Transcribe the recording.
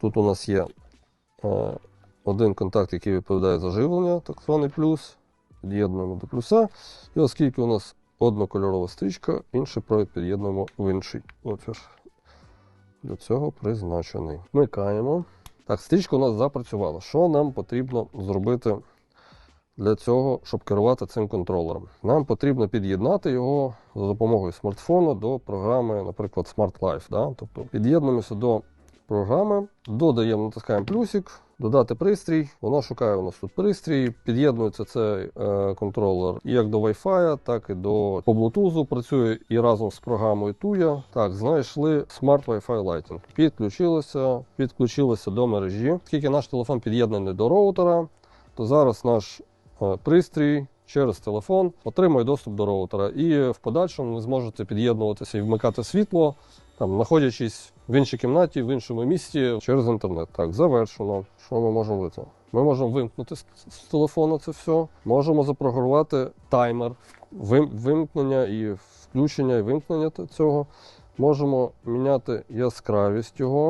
Тут у нас є е, один контакт, який відповідає за живлення, так званий плюс. Під'єднуємо до плюса. І оскільки у нас однокольорова стрічка, інший провід під'єднуємо в інший отвір. Для цього призначений. Вмикаємо. Так, стрічка у нас запрацювала. Що нам потрібно зробити для цього, щоб керувати цим контролером? Нам потрібно під'єднати його за допомогою смартфону до програми, наприклад, Smart Life. Да? Тобто під'єднуємося до програми, додаємо, натискаємо плюсик, додати пристрій. Вона шукає у нас тут пристрій, під'єднується цей е, контролер як до Wi-Fi, так і до по Bluetooth. Працює і разом з програмою Tuya. Так, знайшли Smart Wi-Fi Lighting. Підключилося, підключилося до мережі. Оскільки наш телефон під'єднаний до роутера, то зараз наш е, пристрій. Через телефон отримує доступ до роутера, і в подальшому ви зможете під'єднуватися і вмикати світло, там, знаходячись в іншій кімнаті, в іншому місті через інтернет. Так, завершено. Що ми можемо вийти? Ми можемо вимкнути з, телефону це все. Можемо запрограмувати таймер вим, вимкнення і включення і вимкнення цього. Можемо міняти яскравість його.